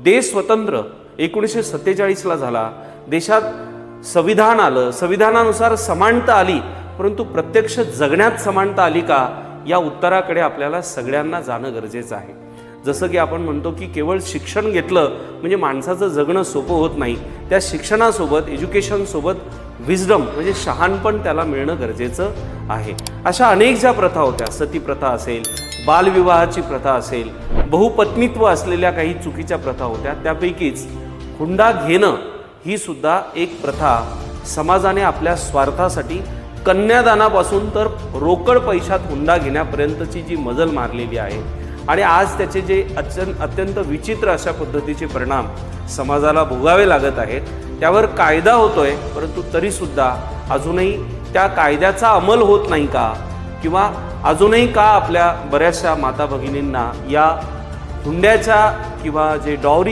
देश स्वतंत्र. एकोणीसशे सत्तेचाळीसला झाला. देशात संविधान आलं. संविधानानुसार समानता आली. परंतु प्रत्यक्ष जगण्यात समानता आली का? या उत्तराकडे आपल्याला सगळ्यांना जाणं गरजेचं आहे. जसं की आपण म्हणतो की केवळ शिक्षण घेतलं म्हणजे माणसाचं जगणं सोपं होत नाही. त्या शिक्षणासोबत एज्युकेशनसोबत विजडम म्हणजे शहाणपण त्याला मिळणं गरजेचं आहे. अशा अनेक ज्या प्रथा होत्या सती प्रथा असेल बालविवाहाची प्रथा असेल बहुपत्नीत्व असलेल्या काही चुकीच्या प्रथा होत्या. त्यापैकीच हुंडा घेणं ही सुद्धा एक प्रथा समाजाने आपल्या स्वार्थासाठी कन्यादानापासून तर रोकड पैशात हुंडा घेण्यापर्यंतची जी मजल मारलेली आहे आणि आज त्याचे जे अत्यंत अत्यंत विचित्र अशा पद्धतीचे परिणाम समाजाला भोगावे लागत आहेत त्यावर कायदा होतोय परंतु तरीसुद्धा अजूनही त्या कायद्याचा अंमल होत नाही का? किंवा अजूनही का आपल्या बऱ्याचशा माता भगिनींना या हुंड्याच्या किंवा जे डॉवरी